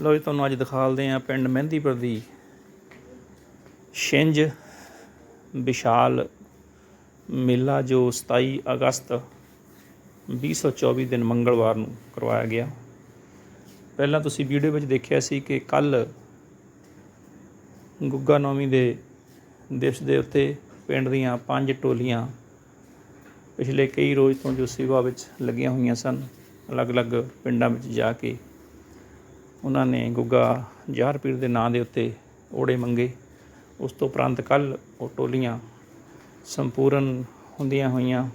ਲੋ ਜੀ, ਤੁਹਾਨੂੰ ਅੱਜ ਦਿਖਾਲਦੇ ਆ ਪਿੰਡ ਮਹਿੰਦੀਪੁਰ ਦੀ ਛਿੰਝ ਵਿਸ਼ਾਲ ਮੇਲਾ ਜੋ 27 ਅਗਸਤ 2024 ਦਿਨ ਮੰਗਲਵਾਰ ਨੂੰ ਕਰਵਾਇਆ ਗਿਆ। ਪਹਿਲਾਂ ਤੁਸੀਂ ਵੀਡੀਓ ਵਿੱਚ ਦੇਖਿਆ ਸੀ ਕਿ ਕੱਲ ਗੁੱਗਾ ਨੌਮੀ ਦੇ ਦਿਵਸ ਦੇ ਉੱਤੇ ਪਿੰਡ ਦੀਆਂ ਪੰਜ ਟੋਲੀਆਂ ਪਿਛਲੇ ਕਈ ਰੋਜ਼ ਤੋਂ ਜੋ ਸੇਵਾ ਵਿੱਚ ਲੱਗੀਆਂ ਹੋਈਆਂ ਸਨ, ਅਲੱਗ-ਅਲੱਗ ਪਿੰਡਾਂ ਵਿੱਚ ਜਾ ਕੇ ਉਹਨਾਂ ਨੇ ਗੁੱਗਾ ਜ਼ਾਹਰ ਪੀਰ ਦੇ ਨਾਂ ਦੇ ਉੱਤੇ ਓੜੇ ਮੰਗੇ। ਉਸ ਤੋਂ ਉਪਰੰਤ ਕੱਲ ਉਹ ਟੋਲੀਆਂ ਸੰਪੂਰਨ ਹੁੰਦੀਆਂ ਹੋਈਆਂ।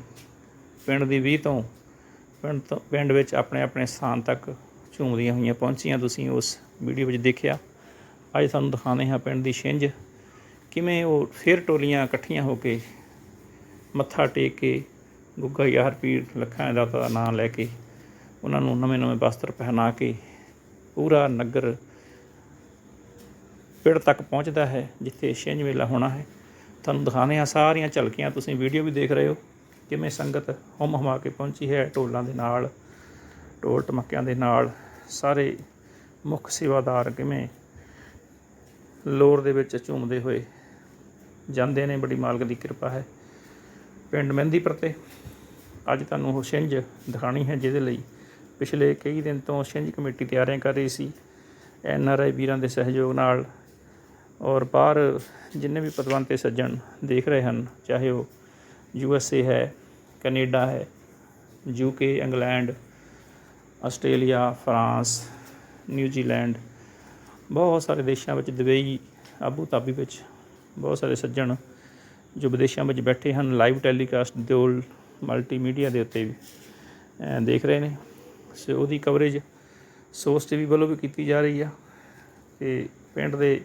ਪਿੰਡ ਦੀ 20 ਤੋਂ ਪਿੰਡ ਤੋਂ ਪਿੰਡ ਵਿੱਚ ਆਪਣੇ ਆਪਣੇ ਸਥਾਨ ਤੱਕ ਝੂਮਦੀਆਂ ਹੋਈਆਂ ਪਹੁੰਚੀਆਂ। ਤੁਸੀਂ ਉਸ ਵੀਡੀਓ ਵਿੱਚ ਦੇਖਿਆ। ਅੱਜ ਤੁਹਾਨੂੰ ਦਿਖਾਉਂਦੇ ਹਾਂ ਪਿੰਡ ਦੀ ਛਿੰਝ। ਕਿਵੇਂ ਉਹ ਫਿਰ ਟੋਲੀਆਂ ਇਕੱਠੀਆਂ ਹੋ ਕੇ ਮੱਥਾ ਟੇਕ ਕੇ ਗੁੱਗਾ ਯਾਰ ਪੀਰ ਲੱਖਾਂ ਦਾ ਦਾ ਨਾਮ ਲੈ ਕੇ ਉਹਨਾਂ ਨੂੰ ਨਵੇਂ ਨਵੇਂ ਵਸਤਰ ਪਹਿਨਾ ਕੇ ਪੂਰਾ ਨਗਰ ਪਿੰਡ ਤੱਕ ਪਹੁੰਚਦਾ ਹੈ, ਜਿੱਥੇ ਛਿੰਝ ਮੇਲਾ ਹੋਣਾ ਹੈ। ਤੁਹਾਨੂੰ ਦਿਖਾਉਂਦੇ ਹਾਂ ਸਾਰੀਆਂ ਝਲਕੀਆਂ। ਤੁਸੀਂ ਵੀਡੀਓ ਵੀ ਦੇਖ ਰਹੇ ਹੋ ਕਿਵੇਂ ਸੰਗਤ ਹੁਮ ਹਮਾ ਕੇ ਪਹੁੰਚੀ ਹੈ, ਢੋਲਾਂ ਦੇ ਨਾਲ, ਢੋਲ ਟਮਕਿਆਂ ਦੇ ਨਾਲ, ਸਾਰੇ ਮੁੱਖ ਸੇਵਾਦਾਰ ਕਿਵੇਂ ਲੋਰ ਦੇ ਵਿੱਚ ਝੂਮਦੇ ਹੋਏ ਜਾਂਦੇ ਨੇ। ਬੜੀ ਮਾਲਕ ਦੀ ਕਿਰਪਾ ਹੈ। ਪਿੰਡ ਮਹਿੰਦੀ ਪਰਤੇ ਅੱਜ ਤੁਹਾਨੂੰ ਉਹ ਛਿੰਝ ਦਿਖਾਣੀ ਹੈ, ਜਿਹਦੇ ਲਈ ਪਿਛਲੇ ਕਈ ਦਿਨ ਤੋਂ ਛਿੰਝ ਕਮੇਟੀ ਤਿਆਰੀਆਂ ਕਰ ਰਹੀ ਸੀ। ਐਨ ਆਰ ਆਈ ਵੀਰਾਂ ਦੇ ਸਹਿਯੋਗ ਨਾਲ ਔਰ ਬਾਹਰ ਜਿੰਨੇ ਵੀ ਪਤਵੰਤੇ ਸੱਜਣ ਦੇਖ ਰਹੇ ਹਨ, ਚਾਹੇ ਉਹ ਯੂ ਐਸ ਏ ਹੈ, ਕੈਨੇਡਾ ਹੈ, U K, England, Australia, France, New Zealand, ਬਹੁਤ ਸਾਰੇ ਦੇਸ਼ਾਂ ਵਿੱਚ ਦੁਬਈ ਆਬੂ ਧਾਬੀ ਵਿੱਚ ਬਹੁਤ ਸਾਰੇ ਸੱਜਣ ਜੋ ਵਿਦੇਸ਼ਾਂ ਵਿੱਚ ਬੈਠੇ ਹਨ, ਲਾਈਵ ਟੈਲੀਕਾਸਟ ਦਿਓਲ, ਮਲਟੀਮੀਡੀਆ ਦੇ ਉੱਤੇ ਵੀ ਦੇਖ ਰਹੇ ਨੇ। ਸੋ ਉਹਦੀ ਕਵਰੇਜ ਸੋਰਸ ਟੀਵੀ ਵੱਲੋਂ ਵੀ ਕੀਤੀ ਜਾ ਰਹੀ ਆ ਤੇ ਪਿੰਡ ਦੇ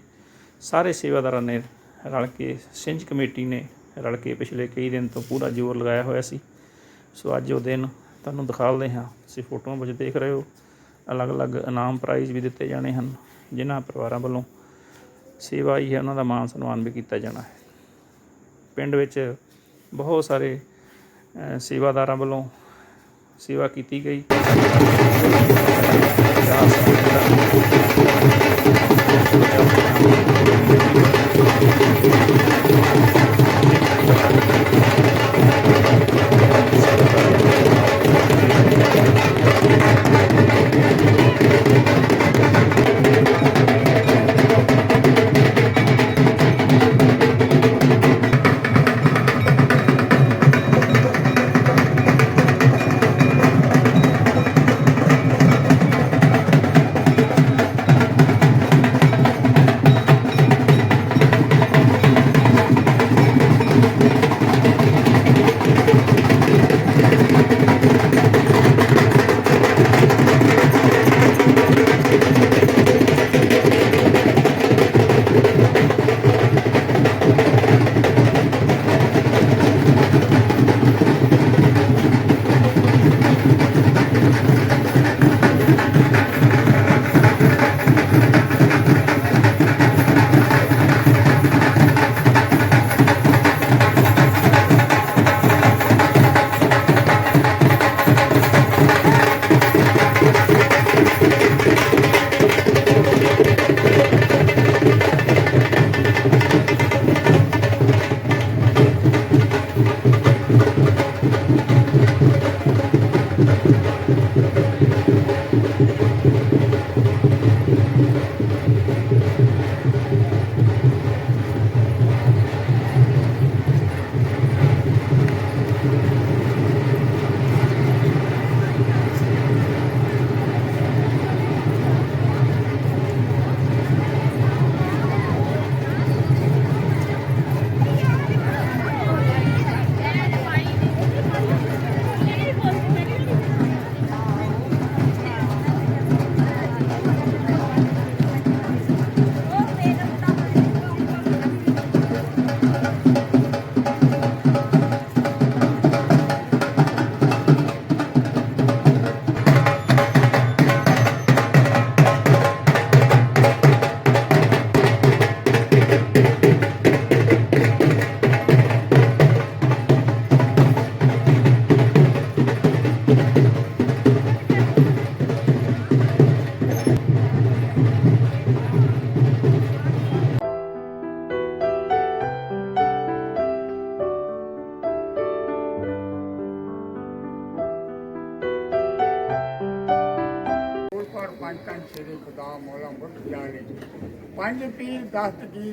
ਸਾਰੇ ਸੇਵਾਦਾਰਾਂ ਨੇ ਰਲ ਕੇ ਸਿੰਝ ਕਮੇਟੀ ਨੇ ਰਲ ਕੇ ਪਿਛਲੇ ਕਈ ਦਿਨ ਤੋਂ ਪੂਰਾ ਜ਼ੋਰ ਲਗਾਇਆ ਹੋਇਆ ਸੀ। ਸੋ ਅੱਜ ਉਹ ਦਿਨ ਤੁਹਾਨੂੰ ਦਿਖਾਉਂਦੇ ਹਾਂ। ਤੁਸੀਂ ਫੋਟੋਆਂ ਵਿੱਚ ਦੇਖ ਰਹੇ ਹੋ। ਅਲੱਗ-ਅਲੱਗ ਇਨਾਮ ਪ੍ਰਾਈਜ਼ ਵੀ ਦਿੱਤੇ ਜਾਣੇ ਹਨ, ਜਿਨ੍ਹਾਂ ਪਰਿਵਾਰਾਂ ਵੱਲੋਂ ਸੇਵਾ ਹੀ ਹੈ, ਉਹਨਾਂ ਦਾ ਮਾਣ ਸਨਮਾਨ ਵੀ ਕੀਤਾ ਜਾਣਾ ਹੈ। ਪਿੰਡ ਵਿੱਚ ਬਹੁਤ ਸਾਰੇ ਸੇਵਾਦਾਰਾਂ ਵੱਲੋਂ ਸੇਵਾ ਕੀਤੀ ਗਈ।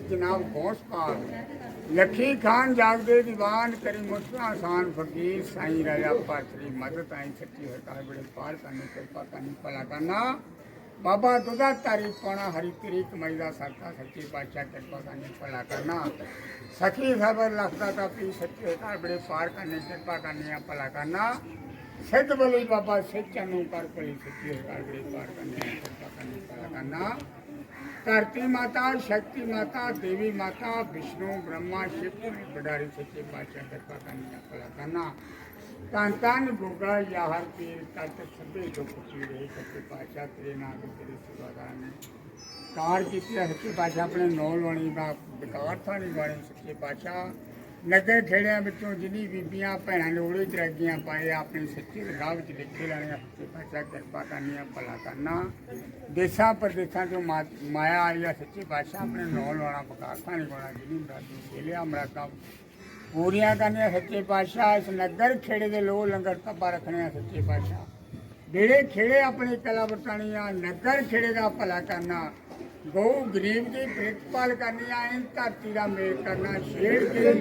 ਜਨਾਬ ਗੌਸ ਪਾਕ ਲੱਖੀ ਖਾਨ ਜਾਗਦੇ ਦੀਵਾਨ ਕਰੀ ਮੁਸਲਾ ਆਸਾਨ ਫਕੀਰ ਸਾਈਂ ਰਾਜਾ ਪਾਤਰੀ, ਮਦਦ ਆਈ ਸੱਚੀ ਹਰਕਾਰ ਬੜੇ ਪਾਰ ਕਰਨੇ, ਕਿਰਪਾ ਕਰਨੀ, ਭਲਾ ਕਰਨਾ। ਬਾਬਾ ਦੁਦਾ ਤਾਰੀ ਪਾਣਾ ਹਰੀ ਤੇਰੀ ਕਮਾਈ ਦਾ ਸਰਤਾ ਸੱਚੇ ਪਾਤਸ਼ਾਹ ਕਿਰਪਾ ਕਰਨੀ, ਭਲਾ ਕਰਨਾ। ਸਖੀ ਖਬਰ ਲਖਦਾ ਤਾਂ ਪੀ ਸੱਚੇ ਹਰਕਾਰ ਬੜੇ ਪਾਰ ਕਰਨੀ, ਕਿਰਪਾ ਕਰਨੀ ਆ, ਭਲਾ ਕਰਨਾ। ਸਿੱਧ ਬਲੀ ਬਾਬਾ ਸੱਚਾ ਨੂੰ ਕਰ, ਕੋਈ ਸੱਚੇ ਹਰਕਾਰ ਬੜੇ ਪਾਰ ਕਰਨੇ ਕਿਰਪਾ ਕਰਨੀ, ਭਲਾ ਕਰਨਾ। ਧਰਤੀ ਮਾਤਾ, ਸ਼ਕਤੀ ਮਾਤਾ, ਦੇਵੀ ਮਾਤਾ, ਵਿਸ਼ਨੂੰ, ਬ੍ਰਹਮਾ ਸ਼ਿਵ ਜੀ ਬਡਾਰੀ ਸੱਚੇ ਪਾਤਸ਼ਾਹ, ਕਿਰਪਾ ਕਰਨੀ ਭਲਾ ਕਰਨਾ। ਤਾਂ ਤਨ ਗੋਗਾ ਯਾਹਰ ਪੀਰ ਤਤ, ਸਭੇ ਦੁੱਖ ਪੀੜੇ ਸੱਚੇ ਪਾਤਸ਼ਾਹ, ਤੇਰੇ ਨਾਮ ਤੇ ਤੇਰੇ ਸੇਵਾਦਾਰ ਨੇ। ਕਾਰ ਕੀਤੀ ਹੈ, ਸੱਚੇ ਪਾਤਸ਼ਾਹ, ਆਪਣੇ ਨੌ ਲਾਉਣੀ ਦਾ ਵਿਕਾਰ ਥਾਣੀ ਵਾਲੇ ਸੱਚੇ ਪਾਤਸ਼ਾਹ। ਨਗਰ ਖੇੜਿਆਂ ਵਿੱਚੋਂ ਜਿੰਨੀ ਬੀਬੀਆਂ ਭੈਣਾਂ ਨੇ ਉਹਦੇ ਪਾਏ, ਆਪਣੇ ਸੱਚੇ ਰਾਹ ਵਿੱਚ ਲਿਖੇ ਲੈਣੀਆਂ ਸੱਚੇ ਪਾਤਸ਼ਾਹ ਕਿਰਪਾ ਕਰਨੀ ਆ, ਭਲਾ ਕਰਨਾ। ਦੇਸ਼ਾਂ ਪ੍ਰਦੇਸ਼ਾਂ ਤੋਂ ਮਾਇਆ ਆਈ ਆ, ਸੱਚੇ ਪਾਤਸ਼ਾਹ ਆਪਣੇ ਨੌ ਲਾਉਣਾ ਵਿਕਾਰ ਥਾਣੀ ਵਾਲਾ ਜਿੰਨੀ ਮਰਾਦੀ ਸੇਲਿਆ ਮਰਾਦਾ ਪੂਰੀਆਂ ਕਰਨੀਆਂ ਸੱਚੇ ਪਾਤਸ਼ਾਹ, ਇਸ ਨਗਰ ਖੇੜੇ ਦੇ ਲੋਕ ਲੰਗਰ ਤਪਾ ਰੱਖਣੇ ਆ, ਸੱਚੇ ਪਾਤਸ਼ਾਹ। ਜਿਹੜੇ ਖੇੜੇ ਆਪਣੀ ਕਲਾ ਵਰਤਾਣੀਆਂ ਨਗਰ ਖੇੜੇ ਦਾ ਭਲਾ ਕਰਨਾ। ਬਹੁ ਗਰੀਬ ਦੀ ਪ੍ਰਿਤਪਾਲ ਕਰਨੀ ਆਏ ਧਰਤੀ ਦਾ ਮੇਲ ਕਰਨਾ ਸ਼ੇਰ ਕੇ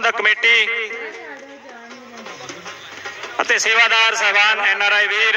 ਪ੍ਰਬੰਧਕ ਕਮੇਟੀ ਅਤੇ ਸੇਵਾਦਾਰ ਸਹਿਬਾਨ ਐਨ ਆਰ ਆਈ ਵੀਰ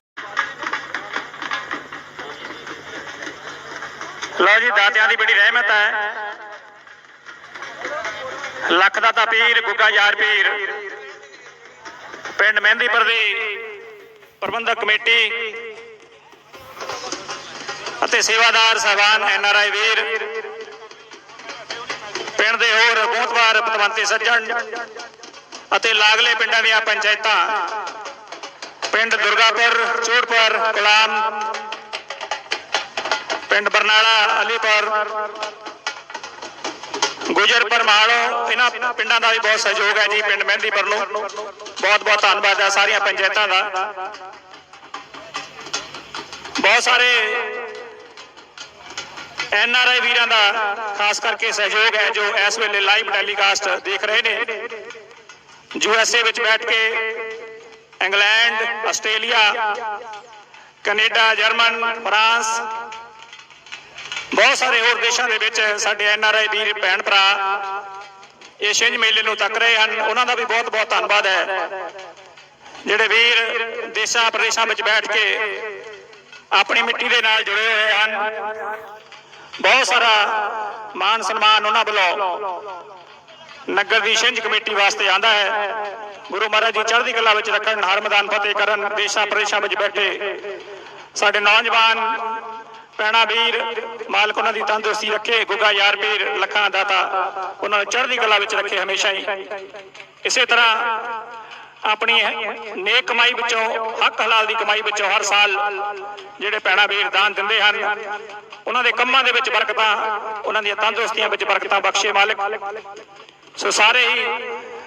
ਲਓ ਜੀ, ਦਾਤਿਆਂ ਦੀ ਬੜੀ ਰਹਿਮਤ ਹੈ। ਲੱਖ ਦਾ ਤਾਂ ਪੀਰ, ਗੁੱਗਾ ਯਾਰ ਪੀਰ। ਪਿੰਡ ਮਹਿੰਦੀਪੁਰ ਦੀ ਪ੍ਰਬੰਧਕ ਕਮੇਟੀ ਅਤੇ ਸੇਵਾਦਾਰ ਸਹਿਬਾਨ ਐਨ ਆਰ ਆਈ ਵੀਰ। ਪਿੰਡ ਦੇ ਹੋਰ ਬਹੁਤਵਾਰ ਪਤਵੰਤੇ ਸੱਜਣ ਅਤੇ ਲਾਗਲੇ ਪਿੰਡਾਂ ਦੀਆਂ ਪੰਚਾਇਤਾਂ। ਪਿੰਡ ਦੁਰਗਾਪੁਰ ਚੋੜਪੁਰ ਕਲਾਮ ਪਿੰਡ ਬਰਨਾਲਾ, ਅਲੀਪੁਰ। ਗੁਜਰਪੁਰ ਮਾਲੋ ਇਹਨਾਂ ਪਿੰਡਾਂ ਦਾ ਵੀ ਬਹੁਤ ਸਹਿਯੋਗ ਹੈ ਜੀ, ਪਿੰਡ ਮਹਿੰਦੀਪੁਰ ਨੂੰ। ਬਹੁਤ ਬਹੁਤ ਧੰਨਵਾਦ ਹੈ ਸਾਰੀਆਂ ਪੰਚਾਇਤਾਂ ਦਾ। ਬਹੁਤ ਸਾਰੇ ਐਨ ਆਰ ਆਈ ਵੀਰਾਂ ਦਾ ਖਾਸ ਕਰਕੇ ਸਹਿਯੋਗ ਹੈ, ਜੋ ਇਸ ਵੇਲੇ ਲਾਈਵ ਟੈਲੀਕਾਸਟ ਦੇਖ ਰਹੇ ਨੇ। ਯੂ ਐਸ ਏ ਵਿੱਚ ਬੈਠ ਕੇ England, Australia, Canada, German, France ਬਹੁਤ ਸਾਰੇ ਹੋਰ ਦੇਸ਼ਾਂ ਦੇ ਵਿੱਚ ਸਾਡੇ ਐਨ ਆਰ ਆਈ ਵੀਰ ਭੈਣ ਭਰਾ ਇਹ ਛਿੰਝ ਮੇਲੇ ਨੂੰ ਤੱਕ ਰਹੇ ਹਨ। ਉਹਨਾਂ ਦਾ ਵੀ ਬਹੁਤ ਬਹੁਤ ਧੰਨਵਾਦ ਹੈ। ਜਿਹੜੇ ਵੀਰ ਦੇਸ਼ਾਂ ਪ੍ਰਦੇਸ਼ਾਂ ਵਿੱਚ ਬੈਠ ਕੇ ਆਪਣੀ ਮਿੱਟੀ ਦੇ ਨਾਲ ਜੁੜੇ ਹੋਏ ਹਨ। ਬਹੁਤ ਸਾਰਾ ਮਾਨ ਸਨਮਾਨ ਉਹਨਾਂ ਵੱਲੋਂ ਨਗਰ ਦੀ ਛਿੰਝ ਕਮੇਟੀ ਵਾਸਤੇ ਆਂਦਾ ਹੈ। ਗੁਰੂ ਮਹਾਰਾਜ ਜੀ ਚੜ੍ਹਦੀ ਕਲਾ ਵਿੱਚ ਰੱਖਣ, ਹਰ ਮੈਦਾਨ ਫਤਿਹ ਕਰਨ, ਦੇਸ਼ਾਂ ਪ੍ਰਦੇਸ਼ਾਂ ਵਿੱਚ ਬੈਠੇ ਸਾਡੇ ਨੌਜਵਾਨ ਪੈਣਾ ਵੀਰ। ਮਾਲਕ ਉਹਨਾਂ ਦੀ ਤੰਦਰੁਸਤੀ ਰੱਖੇ। ਗੁੱਗਾ ਯਾਰ ਪੀਰ ਲੱਖਾਂ ਦਾਤਾ। ਉਹਨਾਂ ਨੂੰ ਚੜ੍ਹਦੀ ਕਲਾ ਵਿੱਚ ਰੱਖੇ ਹਮੇਸ਼ਾ ਹੀ। ਇਸੇ ਤਰ੍ਹਾਂ ਆਪਣੀ ਨੇਕ ਕਮਾਈ ਵਿੱਚੋਂ, ਹੱਕ ਹਲਾਲ ਦੀ ਕਮਾਈ ਵਿੱਚੋਂ ਹਰ ਸਾਲ ਜਿਹੜੇ ਪੈਣਾ ਵੀਰ ਦਾਨ ਦਿੰਦੇ ਹਨ, ਉਹਨਾਂ ਦੇ ਕੰਮਾਂ ਦੇ ਵਿੱਚ ਬਰਕਤਾਂ, ਉਹਨਾਂ ਦੀਆਂ ਤੰਦਰੁਸਤੀਆਂ ਵਿੱਚ ਬਰਕਤਾਂ ਬਖਸ਼ੇ ਮਾਲਕ। ਸੋ ਸਾਰੇ ਹੀ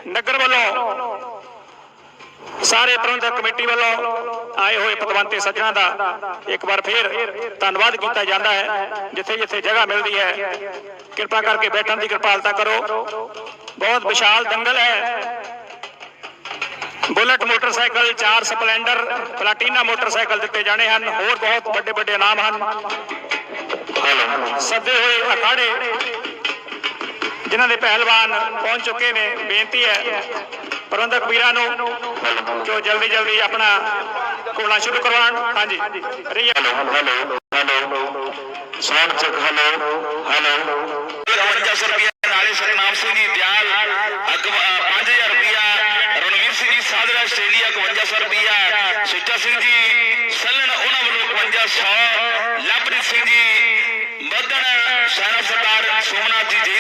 ਨਗਰ ਵੱਲੋਂ ਸਾਰੇ ਪ੍ਰਬੰਧਕ ਕਮੇਟੀ ਵੱਲੋਂ ਆਏ ਹੋਏ ਪਤਵੰਤੇ ਸੱਜਣਾ ਦਾ ਇੱਕ ਵਾਰ ਫੇਰ ਧੰਨਵਾਦ ਕੀਤਾ ਜਾਂਦਾ ਹੈ, ਜਿੱਥੇ ਜਿੱਥੇ ਜਗ੍ਹਾ ਮਿਲਦੀ ਹੈ। ਕਿਰਪਾ ਕਰਕੇ ਬੈਠਣ ਦੀ ਕਿਰਪਾਲਤਾ ਕਰੋ। ਬਹੁਤ ਵਿਸ਼ਾਲ ਦੰਗਲ ਹੈ। ਬੁਲਟ ਮੋਟਰਸਾਈਕਲ, ਚਾਰ ਸਪਲੈਂਡਰ, ਪਲਾਟੀਨਾ ਮੋਟਰਸਾਈਕਲ ਦਿੱਤੇ ਜਾਣੇ ਹਨ। ਹੋਰ ਬਹੁਤ ਵੱਡੇ ਵੱਡੇ ਇਨਾਮ ਹਨ। ਸੱਦੇ ਹੋਏ ਅਖਾੜੇ ਜਿਨ੍ਹਾਂ ਦੇ ਪਹਿਲਵਾਨ ਪਹੁੰਚ ਚੁੱਕੇ ਨੇ ਬੇਨਤੀ ਹੈ ਪ੍ਰਬੰਧਕ ਵੀਰਾਂ ਨੂੰ ਜੋ ਜਲਦੀ ਜਲਦੀ ਆਪਣਾ ਘੋੜਾ ਸ਼ੁਰੂ ਕਰਵਾਉਣ। ਹਾਂਜੀ। ਰਹੀ hello hello sound check hello hello. 55 ਰੁਪਏ ਨਾਲੇ ਸਤਨਾਮ ਸਿੰਘ ਜੀ ਦਿਆਲ ਅਗ 5000 ਰੁਪਿਆ ਰਣਵੀਰ ਸਿੰਘ ਜੀ ਸਾਦਰਾ ਆਸਟ੍ਰੇਲੀਆ 5500 ਰੁਪਿਆ ਸੁੱਚਾ ਸਿੰਘ ਜੀ ਸੱਲਣ ਉਹਨਾਂ ਵੱਲੋਂ 5500 ਲਵਪ੍ਰੀਤ ਸਿੰਘ ਜੀ ਮਦਨ ਸਾਰਾ ਸਰਦਾਰ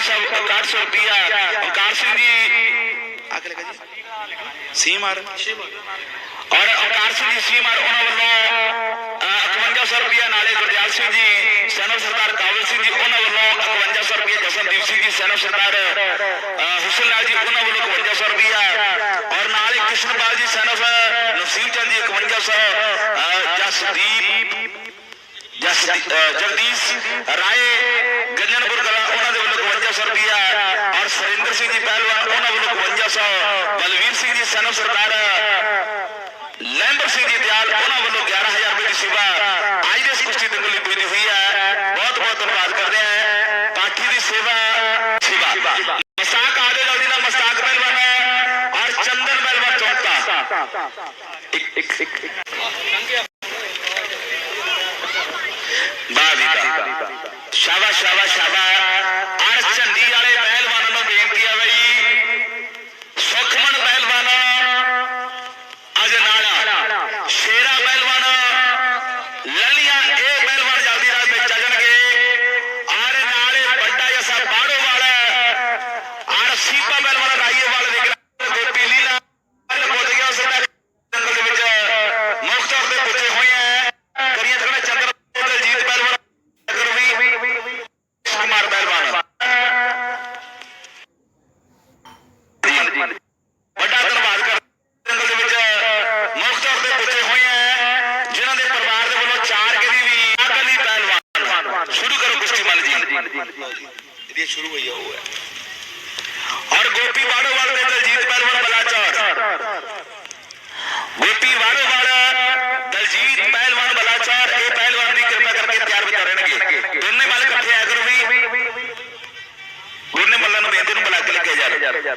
ਸੋਮਨਾਥ ਜੀ ਜੀ ਸਾਹਿਬ 6100 ਰੁਪਿਆ ਓਕਾਰ ਸਿੰਘ ਜੀ ਆਖਰ ਲਗਾ ਜੀ ਸੀਮਾਰ ਔਰ ਅਵਤਾਰ ਸਿੰਘ ਜੀ ਸੀਮਾਰ ਉਹਨਾਂ ਵੱਲੋਂ 5100 ਰੁਪਇਆ ਨਾਲੇ ਗੁਰਦਿਆਲ ਸਿੰਘ ਜੀ ਸੈਨੋ ਸਰਦਾਰ ਕਾਬਲ ਸਿੰਘ ਜੀ ਉਹਨਾਂ ਵੱਲੋਂ 5100 ਰੁਪਇਆ ਜਸਨਦੀਪ ਸਿੰਘ ਜੀ ਸੈਨਵ ਸਰਦਾਰ ਹੁਸਨ ਲਾਲ ਜੀ ਉਹਨਾਂ ਵੱਲੋਂ 5100 ਰੁਪਇਆ ਔਰ ਨਾਲੇ ਕ੍ਰਿਸ਼ਨਪਾਲ ਜੀ ਸੈਨੋ ਨਸੀਬ ਚੰਦ ਜੀ 5100 ਅ, ਜਸਦੀਪ ਜਗਦੀਸ਼ ਰਾਏ, ਗੰਜਨਪੁਰ ਕਲਾ, ਉਹਨਾਂ ਦੇ ਵੱਲੋਂ 5100 ਰੁਪਇਆ ਔਰ ਸਰਿੰਦਰ ਸਿੰਘ ਜੀ ਪਹਿਲਵਾਨ, ਉਹਨਾਂ ਵੱਲੋਂ 5100 ਬਲਵੀਰ ਸਿੰਘ ਜੀ ਸੈਨੋ ਸਰਦਾਰ ਲੈਂਬਰ ਸਿੰਘ ਜੀ ਦਿਆਲ, ਉਹਨਾਂ ਵੱਲੋਂ 11000 ਰੁਪਏ ਦੀ ਸੇਵਾ ਅੱਜ ਦੇ ਇਸ ਕੁਸ਼ਤੀ ਦੰਗਲ ਲਈ ਪੂਰੀ ਹੋਈ ਹੈ। ਬਹੁਤ ਬਹੁਤ ਧੰਨਵਾਦ ਕਰਦੇ ਹਾਂ। ਪਾਠੀ ਦੀ ਸੇਵਾ ਸੇਵਾ। ਮਸਾਕ ਆਦੇ ਜਲਦੀ ਨਾਲ, ਮਸਤਾਕ ਪਹਿਲਵਾਨ ਹੈ ਔਰ ਚੰਦਨ ਪਹਿਲਵਾਨ ਚੌਂਕਾ। ਇੱਕ ਇੱਕ। ਇੱਕ ਵਾਹ ਵੀ ਵਾਹ ਸ਼ਾਬਾਸ਼ ਸ਼ਾਬਾਸ਼ ਸ਼ਾਬਾਸ਼ ਅਰ ਝੰਡੀ ਵਾਲੇ ਪਹਿਲਵਾਨਾਂ ਨੂੰ ਬੇਨਤੀ ਹੈ ਬਈ ਸੁਖਮਨ ਪਹਿਲਵਾਨ ਅੱਜ ਨਾਲ ਸ਼ੇਰਾ ਪਹਿਲਵਾਨ ਲੱਲੀਆਂ ਇਹ ਪਹਿਲਵਾਨ ਜਲਦੀ ਨਾਲ ਵਿੱਚ ਆ ਜਾਣਗੇ ਆਰ ਨਾਲੇ ਵੱਡਾ ਜਸਾ ਬਾੜੋ ਵਾਲਾ ਆਰ ਸੀਪਾ ਪਹਿਲਵਾਨ ਰਾਈਏ ਵਾਲੇ ਦੇ ਗ੍ਰਾਮ ਗੋਪੀ ਲੀਲਾ ਪੁੱਜ ਗਿਆ ਉਸ ਦਾ ਜੰਗਲ ਦੇ ਵਿੱਚ ਮੁੱਖ ਤੌਰ ਤੇ ਪੁੱਜੇ ਹੋਏ ਆ ਕਰੀਏ ਤਕੜਾ ਚੰਦਰ ਦਲਜੀਤ ਪਹਿਲਵਾਨ ਅਗਰ ਵੀ ਕੁਮਾਰ ਪਹਿਲਵਾਨ ਵੱਡਾ ਧੰਨਵਾਦ ਕਰ ਜੰਗਲ ਦੇ ਵਿੱਚ ਮੁੱਖ ਤੌਰ ਤੇ ਪੁੱਜੇ ਹੋਏ ਆ ਜਿਨ੍ਹਾਂ ਦੇ ਪਰਿਵਾਰ ਦੇ ਵੱਲੋਂ ਚਾਰ ਕਦੀ ਵੀ ਅਕਲੀ ਪਹਿਲਵਾਨ ਸ਼ੁਰੂ ਕਰੋ ਕੁਸ਼ਤੀ ਮੱਲ ਜੀ ਇਹਦੀ ਸ਼ੁਰੂ ਹੋਈ ਆ ਉਹ ਹੈ ਔਰ ਗੋਪੀ ਵਾੜੋਵਾਲ ਦੇ ਦਲਜੀਤ ਪਹਿਲਵਾਨ ਬਲਾਚੌਰ ਗੋਪੀ ਵਾੜੋਵਾਲ ਦਲਜੀਤ ਪਹਿਲਵਾਨ ਬਲਾਚੌਰ ਇਹ ਪਹਿਲਵਾਨ ਦੀ ਕਿਰਪਾ ਕਰਕੇ ਤਿਆਰ ਵਿਚਾਰ ਰਹਿਣਗੇ ਦੋਨੇ ਮੱਲ ਇਕੱਠੇ ਆਇਆ ਕਰੋ ਵੀ ਦੋਨੇ ਮੱਲਾਂ ਨੂੰ ਬੇਨਤੀ ਨੂੰ ਬੁਲਾ ਕੇ ਲਿਖਿਆ ਜਾ ਰਿਹਾ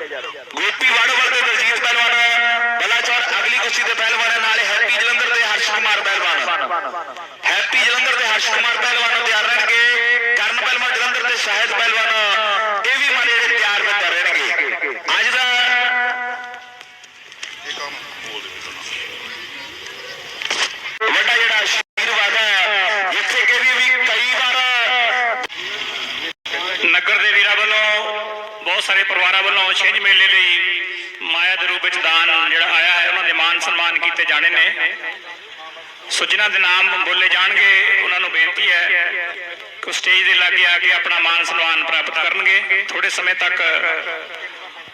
ਗੋਪੀ ਵਾੜੋਵਾਲ ਤੇ ਦਲਜੀਤ ਪਹਿਲਵਾਨ ਬਲਾਚੌਰ ਅਗਲੀ ਕੁਸ਼ਤੀ ਦੇ ਪਹਿਲਵਾਨ ਨਾਲੇ ਹੈਪੀ ਜਲੰਧਰ ਤੇ ਹਰਸ਼ ਕੁਮਾਰ ਪਹਿਲਵਾਨ ਹੈਪੀ ਜਲੰਧਰ ਤੇ ਹਰਸ਼ ਕੁਮਾਰ ਪਹਿਲਵਾਨ ਤਿਆਰ ਰਹਿਣਗੇ ਕਰਨ ਪਹਿਲਵਾਨ ਜਲੰਧਰ ਤੇ ਸ਼ਾਹਿਦ ਪਹਿਲਵਾਨ ਇਹ ਵੀ ਮਾਰੇ ਜਿਹੜੇ ਤਿਆਰ ਵਿੱਚ ਰਹਿਣਗੇ ਅੱਜ ਦਾ ਵੱਡਾ ਜਿਹੜਾ ਆਸ਼ੀਰਵਾਦ ਹੈ ਜਿੱਥੇ ਕਿ ਵੀ ਕਈ ਵਾਰ ਨਗਰ ਦੇ ਵੀਰਾਂ ਵੱਲੋਂ ਬਹੁਤ ਸਾਰੇ ਪਰਿਵਾਰਾਂ ਵੱਲੋਂ ਛਿੰਝ ਮੇਲੇ ਲਈ ਮਾਇਆ ਦੇ ਰੂਪ ਵਿੱਚ ਦਾਨ ਜਿਹੜਾ ਆਇਆ ਹੈ ਉਹਨਾਂ ਦੇ ਮਾਨ ਸਨਮਾਨ ਕੀਤੇ ਜਾਣੇ ਨੇ। ਸੋ ਜਿਨ੍ਹਾਂ ਦੇ ਨਾਮ ਬੋਲੇ ਜਾਣਗੇ, ਉਹਨਾਂ ਨੂੰ ਬੇਨਤੀ ਹੈ ਕਿ ਸਟੇਜ ਦੇ ਲਾਗੇ ਆ ਕੇ ਆਪਣਾ ਮਾਨ ਸਨਮਾਨ ਪ੍ਰਾਪਤ ਕਰਨਗੇ। ਥੋੜੇ ਸਮੇਂ ਤੱਕ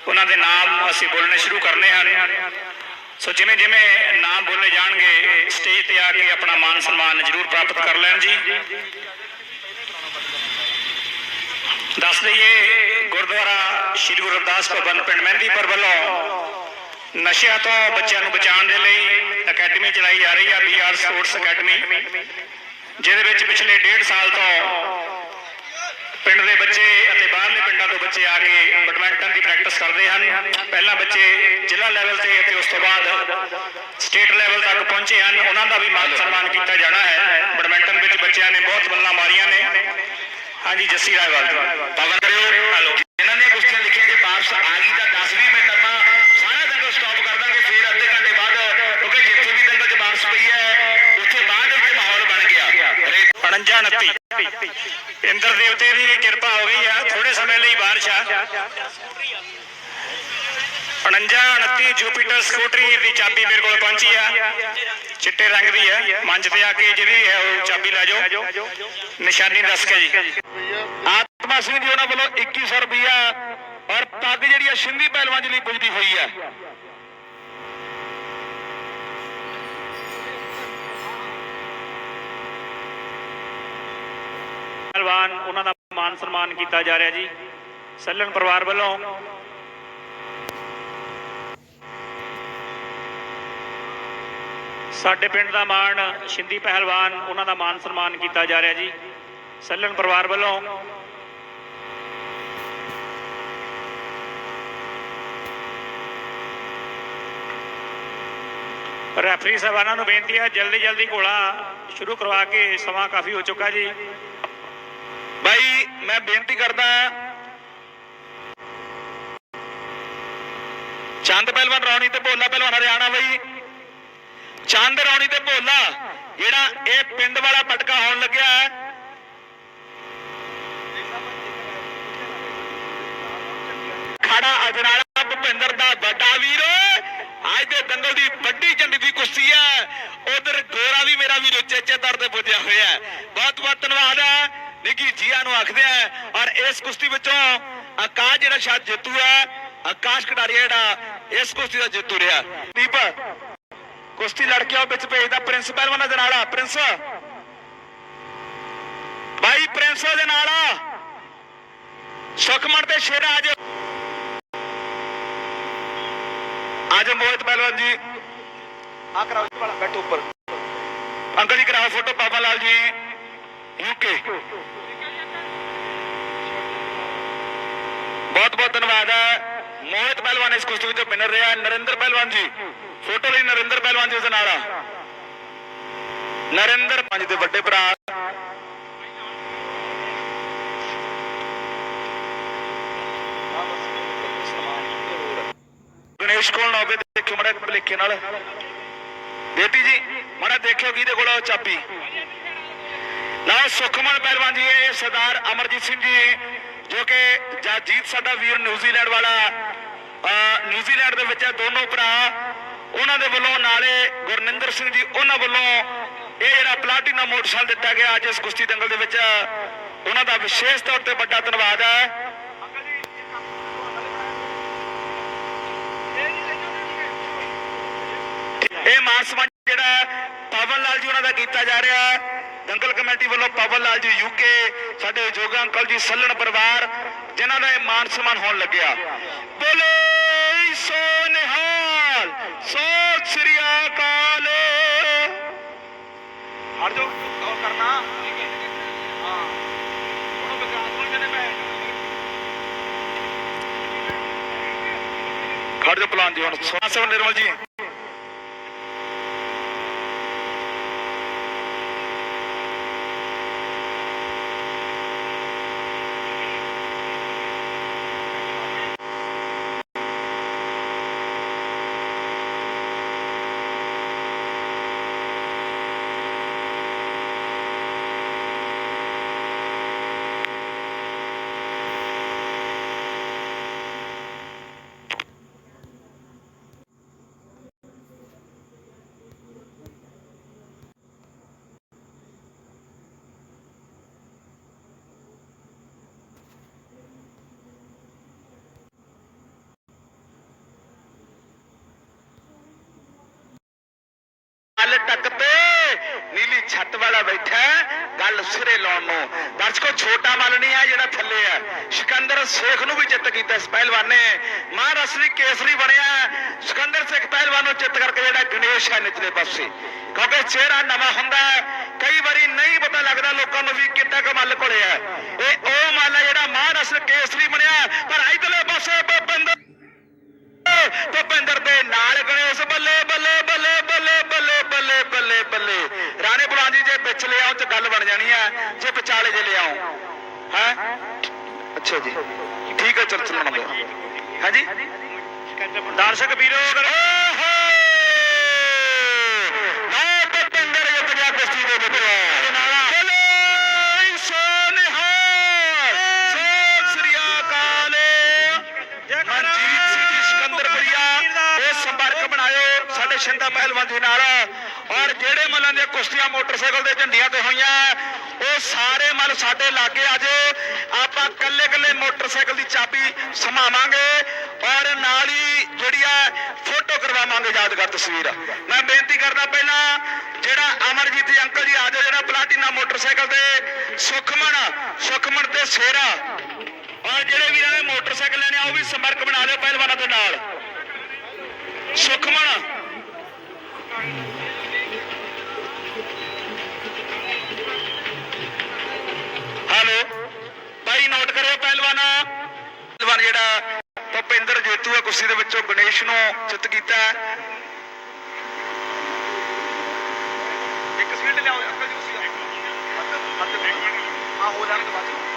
ਉਹਨਾਂ ਦੇ ਨਾਮ ਅਸੀਂ ਬੋਲਣੇ ਸ਼ੁਰੂ ਕਰਨੇ ਹਨ। ਸੋ ਜਿਵੇਂ ਜਿਵੇਂ ਨਾਮ ਬੋਲੇ ਜਾਣਗੇ ਸਟੇਜ ਤੇ ਆ ਕੇ ਆਪਣਾ ਮਾਨ ਸਨਮਾਨ ਜ਼ਰੂਰ ਪ੍ਰਾਪਤ ਕਰ ਲੈਣ ਜੀ। ਦੱਸ ਦਈਏ, ਗੁਰਦੁਆਰਾ ਸ਼੍ਰੀ ਗੁਰੂ ਰਵਿਦਾਸ ਭਵਨ, ਪਿੰਡ ਮਹਿੰਦੀਪੁਰ ਵੱਲੋਂ ਨਸ਼ਿਆਂ ਤੋਂ ਬੱਚਿਆਂ ਨੂੰ ਬਚਾਉਣ ਦੇ ਲਈ ਅਕੈਡਮੀ ਚਲਾਈ ਜਾ ਰਹੀ ਹੈ ਬੀਆਰ ਸਪੋਰਟਸ ਅਕੈਡਮੀ ਜਿਹਦੇ ਵਿੱਚ ਪਿਛਲੇ 1.5 ਸਾਲ ਤੋਂ ਪਿੰਡ ਦੇ ਬੱਚੇ ਅਤੇ ਬਾਹਰਲੇ ਪਿੰਡਾਂ ਤੋਂ ਬੱਚੇ ਆ ਕੇ ਬੈਡਮਿੰਟਨ ਦੀ ਪ੍ਰੈਕਟਿਸ ਕਰਦੇ ਹਨ। ਪਹਿਲਾਂ ਬੱਚੇ ਜ਼ਿਲ੍ਹਾ ਲੈਵਲ ਤੇ ਅਤੇ ਉਸ ਤੋਂ ਬਾਅਦ ਸਟੇਟ ਲੈਵਲ ਤੱਕ ਪਹੁੰਚੇ ਹਨ। ਉਹਨਾਂ ਦਾ ਵੀ ਮਾਨ ਸਨਮਾਨ ਕੀਤਾ ਜਾਣਾ ਹੈ। ਬੈਡਮਿੰਟਨ ਵਿੱਚ ਬੱਚਿਆਂ ਨੇ ਬਹੁਤ ਬੱਲਾਂ ਮਾਰੀਆਂ ਨੇ। ਹਾਂਜੀ ਜੱਸੀ ਰਾਏਵਾਲ ਜੀ। ਪਵਨ ਕਰਿਓ। ਹੈਲੋ। ਜਿਨ੍ਹਾਂ ਨੇ ਕੁਸ਼ਤੀਆਂ ਲਿਖੀਆਂ ਕਿ ਵਾਪਸ ਆ ਗਈ ਤਾਂ 10 20 ਮਿੰਟ ਆਪਾਂ ਸਾਰਾ ਦੰਗਲ ਸਟਾਪ ਕਰ ਦਾਂਗੇ ਫਿਰ ਅੱਧੇ ਘੰਟੇ ਬਾਅਦ ਕਿਉਂਕਿ ਜਿੱਥੇ ਵੀ ਦੰਗਲ 'ਚ ਵਾਪਸ ਪਈ ਹੈ ਉੱਥੇ ਬਾਅਦ ਵਿੱਚ ਮਾਹੌਲ ਬਣ ਗਿਆ ਰੇ 49 29 ਇੰਦਰ ਦੇਵਤੇ ਦੀ ਕਿਰਪਾ ਹੋ ਗਈ ਆ। ਥੋੜੇ ਸਮੇਂ ਲਈ ਬਾਰਿਸ਼ ਆ। 49 29 ਜੁਪੀਟਰ ਸਕੂਟਰੀ ਦੀ ਚਾਬੀ ਮੇਰੇ ਕੋਲ ਪਹੁੰਚੀ ਆ। ਚਿੱਟੇ ਰੰਗ ਦੀ ਹੈ ਮੰਚ ਤੇ ਆ ਕੇ ਜਿਹੜੀ ਹੈ, ਉਹ ਚਾਬੀ ਲੈ ਜਾਓ। ਨਿਸ਼ਾਨੀ ਦੱਸ ਕੇ ਜੀ। ਆਤਮਾ ਸਿੰਘ ਜੀ ਉਹਨਾਂ ਵੱਲੋਂ 2100 ਰੁਪਇਆ ਔਰ ਪੱਗ ਜਿਹੜੀ ਆ ਸਿੰਧੀ ਪਹਿਲਵਾਨ ਜੀ ਲਈ ਪੁੱਜਦੀ ਹੋਈ ਹੈ ਪਹਿਲਵਾਨ ਉਹਨਾਂ ਦਾ ਮਾਨ ਸਨਮਾਨ ਕੀਤਾ ਜਾ ਰਿਹਾ ਜੀ। ਸੱਲਣ ਪਰਿਵਾਰ ਵੱਲੋਂ ਸਾਡੇ ਪਿੰਡ ਦਾ ਮਾਣ ਸ਼ਿੰਦੀ ਪਹਿਲਵਾਨ ਉਹਨਾਂ ਦਾ ਮਾਨ ਸਨਮਾਨ ਕੀਤਾ ਜਾ ਰਿਹਾ ਜੀ। ਸੱਲਣ ਪਰਿਵਾਰ ਵੱਲੋਂ ਰੈਫਰੀ ਸਾਹਿਬਾਨਾਂ ਨੂੰ ਬੇਨਤੀ ਹੈ ਜਲਦੀ ਜਲਦੀ ਘੋੜਾ ਸ਼ੁਰੂ ਕਰਵਾ ਕੇ ਸਮਾਂ ਕਾਫੀ ਹੋ ਚੁੱਕਾ ਜੀ। ਮੈਂ ਬੇਨਤੀ ਕਰਦਾ ਚੰਦ ਪਹਿਲਵਾਨ ਰੌਣੀ ਤੇ ਭੋਲਾ ਪਹਿਲਵਾਨ ਹਰਿਆਣਾ ਬਈ। ਚੰਦ ਰੌਣੀ ਤੇ ਭੋਲਾ, ਜਿਹੜਾ ਇਹ ਪਿੰਡ ਵਾਲਾ ਪਟਕਾ ਹੋਣ ਲੱਗਿਆ ਹੈ। ਖੜਾ ਅਜਨਾਲਾ ਭੁਪਿੰਦਰ ਦਾ ਵੱਡਾ ਵੀਰ। ਅੱਜ ਦੇ ਦੰਗਲ ਦੀ ਵੱਡੀ ਝੰਡੀ ਦੀ ਕੁਸ਼ਤੀ ਹੈ। ਉਧਰ ਗੋਰਾ ਵੀ ਮੇਰਾ ਵੀਰ ਚੇਚੇ ਦਰ ਤੇ ਪੁੱਜਿਆ ਹੋਇਆ ਬਹੁਤ ਬਹੁਤ ਧੰਨਵਾਦ ਹੈ। ਨਿੱਕੀ ਜੀਆਂ ਨੂੰ ਆਖਦੇ ਆ ਔਰ ਇਸ ਕੁਸ਼ਤੀ ਵਿੱਚੋਂ ਆਕਾਸ਼ ਜਿਹੜਾ ਸ਼ਾਇਦ ਜੇਤੂ ਹੈ ਆਕਾਸ਼ ਕਟਾਰੀਆ ਜਿਹੜਾ ਇਸ ਕੁਸ਼ਤੀ ਦਾ ਜੇਤੂ ਰਿਹਾ ਦੀਪ ਕੁਸ਼ਤੀ ਲੜਕਿਆਂ ਵਿੱਚ ਭੇਜਦਾ ਪ੍ਰਿੰਸ ਪਹਿਲਵਾਨ ਦੇ ਨਾਲ ਪ੍ਰਿੰਸ ਭਾਈ ਪ੍ਰਿੰਸ ਦੇ ਨਾਲ ਆ। ਸੁਖਮਨ ਤੇ ਸ਼ੇਰਾ ਅੱਜ। ਅੱਜ ਮੋਹਿਤ ਪਹਿਲਵਾਨ ਜੀ। ਆ ਕਰਾਓ ਜੀ ਵਾਲਾ ਬੈਠੋ ਉੱਪਰ। ਅੰਕਲ ਜੀ ਕਰਾਓ ਫੋਟੋ ਪਾਪਾ ਲਾਲ ਜੀ। ਯੂਕੇ ਬਹੁਤ ਬਹੁਤ ਧੰਨਵਾਦ ਹੈ। ਮੋਹਿਤ ਪਹਿਲਵਾਨ ਇਸ ਕੁਸ਼ਤੀ ਵਿੱਚੋਂ ਵਿਨਰ ਰਿਹਾ ਨਰਿੰਦਰ ਪਹਿਲਵਾਨ ਜੀ, ਫੋਟੋ ਲਈ ਨਰਿੰਦਰ ਪਹਿਲਵਾਨ ਜੀ ਉਸ ਨਾਲ ਆ ਨਰਿੰਦਰ ਪੰਜ ਦੇ ਵੱਡੇ ਭਰਾ। ਗਣੇਸ਼ ਕੋਲ ਨੌਬੇ ਦੇਖਿਓ ਮੜਾ ਭਲੇਖੇ ਨਾਲ। ਬੇਟੀ ਜੀ, ਮੜਾ ਦੇਖਿਓ ਕਿਹਦੇ ਕੋਲ ਚਾਪੀ ਲਓ ਸੁਖਮਨ ਪਹਿਲਵਾਨ ਜੀ ਇਹ ਸਰਦਾਰ ਅਮਰਜੀਤ ਸਿੰਘ ਜੀ ਜੋ ਕਿ ਜੀਤ ਸਾਡਾ ਵੀਰ ਨਿਊਜ਼ੀਲੈਂਡ ਵਾਲਾ ਨਿਊਜ਼ੀਲੈਂਡ ਦੇ ਵਿੱਚ ਹੈ ਦੋਨੋਂ ਭਰਾ। ਉਹਨਾਂ ਦੇ ਵੱਲੋਂ ਨਾਲੇ ਗੁਰਨਿੰਦਰ ਸਿੰਘ ਜੀ ਉਹਨਾਂ ਵੱਲੋਂ ਇਹ ਜਿਹੜਾ ਪਲਾਟੀਨਾ ਮੋਟਰਸਾਈਕਲ ਦਿੱਤਾ ਗਿਆ ਅੱਜ ਇਸ ਕੁਸ਼ਤੀ ਦੰਗਲ ਦੇ ਵਿੱਚ। ਉਹਨਾਂ ਦਾ ਵਿਸ਼ੇਸ਼ ਤੌਰ ਤੇ ਵੱਡਾ ਧੰਨਵਾਦ ਹੈ। ਇਹ ਮਾਨ ਸਨਮਾਨ ਜਿਹੜਾ ਹੈ, ਪਵਨ ਲਾਲ ਜੀ ਉਹਨਾਂ ਦਾ ਕੀਤਾ ਜਾ ਰਿਹਾ ਹੈ। ਦੰਗਲ ਕਮੇਟੀ ਵੱਲੋਂ ਪਵਨ ਲਾਲ ਜੀ ਯੂਕੇ ਸਾਡੇ ਜੋਗਾ ਅੰਕਲ ਜੀ ਸੱਲਣ ਪਰਿਵਾਰ ਜਿਨ੍ਹਾਂ ਦਾ ਇਹ ਮਾਨ ਸਨਮਾਨ ਹੋਣ ਲੱਗਿਆ। ਬੋਲੇ ਸੋ ਨਿਹਾਲ ਸੋ ਸ੍ਰੀ ਅਕਾਲ। ਹਟ ਜਾਓ ਕਰਨਾ। ਹਾਂ। ਉਹਨੂੰ ਬਗਾ ਕੋਲ ਜਨੇ ਮੈਂ ਖੜ ਜਾ ਪਲਾਨ ਜੀ ਹੁਣ ਸਵਾਸਵ ਨਿਰਮਲ ਜੀ। ਗੱਲ ਟੱਕ ਤੇ ਨੀਲੀ ਛੱਤ ਵਾਲਾ ਬੈਠਾ ਗੱਲ ਸਿਰੇ ਲਾਉਣ ਨੂੰ। ਦਰਸ਼ਕੋ, ਛੋਟਾ ਮੱਲ ਨਹੀਂ ਹੈ ਜਿਹੜਾ ਥੱਲੇ ਹੈ। ਸਿਕੰਦਰ ਸ਼ੇਖ ਨੂੰ ਵੀ ਜਿੱਤ ਕੀਤਾ ਇਸ ਪਹਿਲਵਾਨ। ਨੇ ਮਹਾਰਾਸ਼ਟਰੀ ਕੇਸਰੀ ਬਣਿਆ ਸਿਕੰਦਰ ਸ਼ੇਖ ਪਹਿਲਵਾਨ ਨੂੰ ਜਿੱਤ ਕਰਕੇ ਜਿਹੜਾ ਗਣੇਸ਼ ਹੈ ਨਿਚਲੇ ਪਾਸੇ। ਕਿਉਂਕਿ ਚਿਹਰਾ ਨਵਾਂ ਹੁੰਦਾ ਕਈ ਵਾਰੀ ਨਹੀਂ ਪਤਾ ਲੱਗਦਾ ਲੋਕਾਂ ਨੂੰ ਵੀ ਕਿੱਦਾਂ ਕੁ ਮੱਲ ਕੋਲੇ ਹੈ। ਇਹ ਉਹ ਮੱਲ ਹੈ ਜਿਹੜਾ ਮਹਾਰਾਸ਼ਟਰ ਕੇਸਰੀ ਬਣਿਆ ਪਰ ਇਧਰਲੇ ਪਾਸੇ ਭੁਪਿੰਦਰ ਭੁਪਿੰਦਰ ਦੇ ਨਾਲ ਗਣੇਸ਼ ਬੱਲੇ ਬੱਲੇ ਬੱਲੇ ਬੱਲੇ ਬੱਲੇ ਬੱਲੇ ਬੱਲੇ ਬੱਲੇ। ਰਾਣੇ ਬੁਲਾਨ ਜੀ ਜੇ ਵਿੱਚ ਲੈ ਤੇ ਗੱਲ ਬਣ ਜਾਣੀ ਹੈ ਜੇ ਵਿਚਾਲੇ ਜੇ ਲੈ ਹੈ? ਅੱਛਾ ਜੀ। ਠੀਕ ਹੈ ਚਲ ਚੱਲਣ ਹਾਂਜੀ? ਦਰਸ਼ਕ ਵੀਰੋ ਅਗਰ ਓਹੋ ਨਾ ਭੁਪਿੰਦਰ ਜਿੱਤ ਗਿਆ ਕੁਸ਼ਤੀ ਦੇ ਵਿੱਚ ਬੋਲੇ ਸੋ ਨਿਹਾਲ ਸੋ ਸ੍ਰੀ ਅਕਾਲ ਮਨਜੀਤ ਸਿੰਘ ਜੀ ਸਿਕੰਦਰਪੁਰੀਆ ਇਹ ਸੰਪਰਕ ਬਣਾਇਓ ਸਾਡੇ ਸ਼ਿੰਦਾ ਪਹਿਲਵਾਨ ਜੀ ਨਾਲ। ਔਰ ਜਿਹੜੇ ਮੱਲਾਂ ਦੀਆਂ ਕੁਸ਼ਤੀਆਂ ਮੋਟਰਸਾਈਕਲ ਦੇ ਝੰਡੀਆਂ ਤੇ ਹੋਈਆਂ, ਉਹ ਸਾਰੇ ਮੱਲ ਸਾਡੇ ਲਾਗੇ ਆ ਜਾਓ। ਆਪਾਂ ਕੱਲੇ ਕੱਲੇ ਮੋਟਰਸਾਈਕਲ ਦੀ ਚਾਬੀ ਸਮਾਵਾਂਗੇ ਔਰ ਨਾਲ ਹੀ ਜਿਹੜੀ ਆ ਫੋਟੋ ਕਰਵਾਵਾਂਗੇ ਯਾਦਗਾਰ ਤਸਵੀਰ। ਮੈਂ ਬੇਨਤੀ ਕਰਦਾ ਪਹਿਲਾਂ, ਜਿਹੜਾ ਅਮਰਜੀਤ ਜੀ ਅੰਕਲ ਜੀ ਆ ਜਾਓ ਜਿਹੜਾ ਪਲਾਟੀਨਾ ਮੋਟਰਸਾਈਕਲ ਤੇ ਸੁਖਮਨ ਸੁਖਮਨ ਤੇ ਸੇਰਾ। ਔਰ ਜਿਹੜੇ ਵੀਰਾਂ ਨੇ ਮੋਟਰਸਾਈਕਲ ਲੈਣੇ ਆ, ਉਹ ਵੀ ਸੰਪਰਕ ਬਣਾ ਲਿਓ ਪਹਿਲਵਾਨਾਂ ਦੇ ਨਾਲ। ਸੁਖਮਣ ਹੈਲੋ ਭਾਈ ਨੋਟ ਕਰਿਓ ਪਹਿਲਵਾਨਾ ਪਹਿਲਵਾਨ ਜਿਹੜਾ ਭੁਪਿੰਦਰ ਜੇਤੂ ਹੈ ਕੁਰਸੀ ਦੇ ਵਿੱਚੋਂ ਗਣੇਸ਼ ਨੂੰ ਚਿੱਤ ਕੀਤਾ ਹੈ ਇੱਕ ਸੀਟ ਲਿਆਓ ਅੰਕਲ ਜੀ ਕੁਰਸੀ ਆ ਹੋ ਜਾਣ ਬਾਅਦ